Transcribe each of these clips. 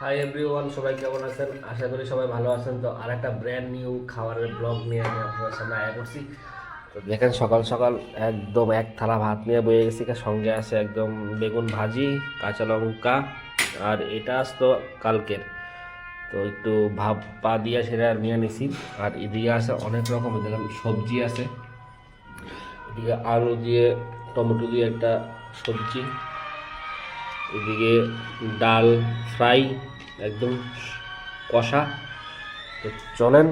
Hi everyone সবাই কেমন আছেন? আশা করি সবাই ভালো আছেন। তো আর একটা ব্র্যান্ড নিউ খাবারের ব্লগ নিয়ে আমি আপনাদের সামনে আয়া করছি। তো দেখেন, সকাল সকাল একদম এক থালা ভাত নিয়ে বয়ে গেছি। সঙ্গে আছে একদম বেগুন ভাজি, কাঁচা লঙ্কা আর এটা আসতো কালকের। তো একটু ভাব পা দিয়ে সেটা নিয়ে নিছি। আর এদিকে আছে অনেক রকমের দেখেন সবজি আছে। এদিকে আলু দিয়ে, টমেটো দিয়ে একটা সবজি। এদিকে ডাল ফ্রাই একদম কষা। তো চলেন,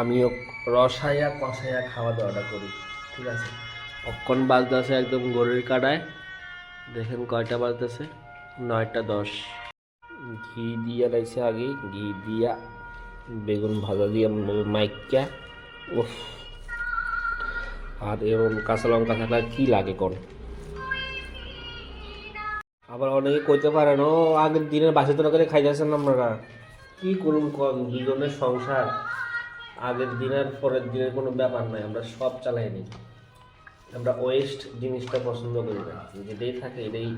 আমিও রসাইয়া কষাইয়া খাওয়া দাওয়াটা করি, ঠিক আছে? কখন বাজতেছে একদম গরুর কাটায়। দেখেন কয়টা বাজতেছে? নয়টা দশ। ঘি দিয়া লাইছে আগে, ঘি দিয়া বেগুন ভাজা দিয়ে মাইকা। উফ, আর এরকম কাঁচা লঙ্কা থাকলে কি লাগে কোন? আবার অনেকে কইতে পারেন ও, আগের দিনের বাসি তরকারি খাইতেছেন আপনারা। কি করুন কম দুজনের সংসার আগের দিনের, পরের দিনের কোনো ব্যাপার নাই, আমরা সব চালাই নিই। আমরা ওয়েস্ট জিনিসটা পছন্দ করি না, যেটাই থাকে এটাই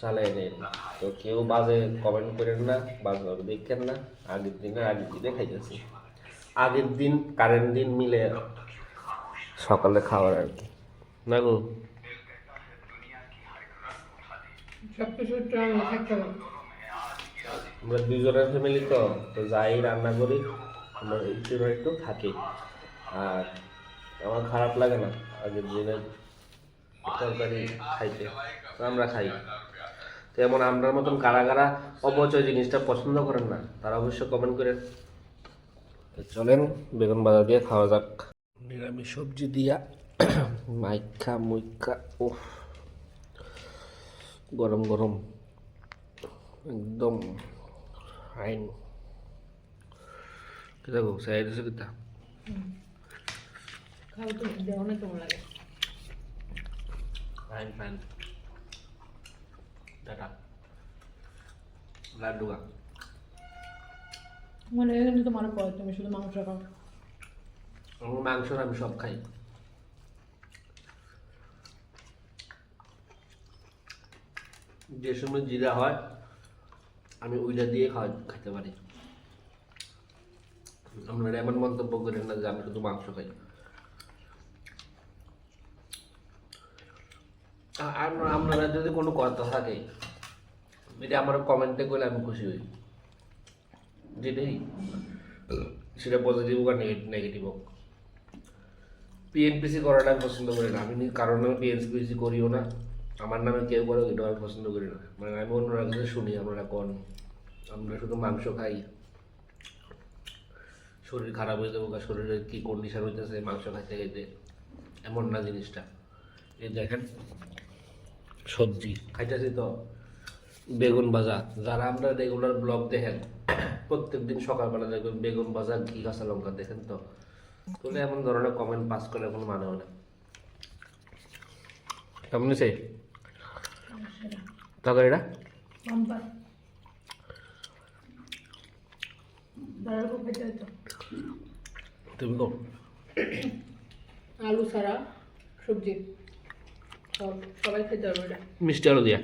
চালাই নেই। তো কেউ বাজে কমেন্ট করেন না, বাজে দেখেন না, আগের দিনে আগের দিনে খাইতেছি। আগের দিন কারেন্ট দিন মিলে সকালে খাওয়ার আর কি। না গো? সব আমরা দুজনের ফ্যামিলি তো তো যাই রান্না করি, আমরা একটু একটু থাকি। আর আমার খারাপ লাগে না, আগের দিনের তরকারি খাইতে আমরা খাই। তো এমন আমরার মতন কারা কারা অপচয় জিনিসটা পছন্দ করেন না, তারা অবশ্যই কমেন্ট করেন। চলেন, বেগুন বাজা দিয়ে খাওয়া যাক। নিরামিষ সবজি দিয়া, মাইখা, মুইখা ও গরম গরম একদম আইন কিতা গো কিতা? খাও তো দেওয়া অনেক কেমন লাগে ফাইন ফাইন টাটা লাড্ডু গা মানে এখানে তোমার পর তুমি শুধু মাংস খাও। মাংস না আমি সব খাই। যে সময় জিরা হয়, আমি ওইটা দিয়ে খাওয়া খেতে পারি। আপনারা এমন মন্তব্য করেন না যে আমি শুধু মাংস খাই। আপনারা যদি কোনো কথা থাকে, এটা আমার কমেন্টে করলে আমি খুশি হই। যেটাই সেটা পজিটিভ হোক আর নেগেটিভ হোক। পিএনপিসি করাটা আমি পছন্দ করি না। আমি কারণ পিএনপিসি করিও না। আমার নামে কেউ করে এটাও আমি পছন্দ করি না। মানে আমি অন্যরা কাছে শুনি আমরা কোন। আমরা শুধু মাংস খাই। শরীর খারাপ হয়ে যাব শরীরের কি কন্ডিশন হইতেছে, মাংস খাইতে খাইতে। এমন না জিনিসটা। এই দেখেন, সবজি। খাইতেছি তো বেগুন ভাজা। যারা আমরা রেগুলার ব্লগ দেখেন প্রত্যেক দিন সকালবেলা দেখবেন বেগুন ভাজা, ঘি, কাঁচা লঙ্কা দেখেন তো। তাহলে এমন ধরনের কমেন্ট পাস করে কোনো মানে হয় না। কেমন হয়েছে? তরকারিটা? তুমি কো আলু ছাড়া সবজি। সব সবাই খেতে পারবে মিষ্টি আলু দিয়া।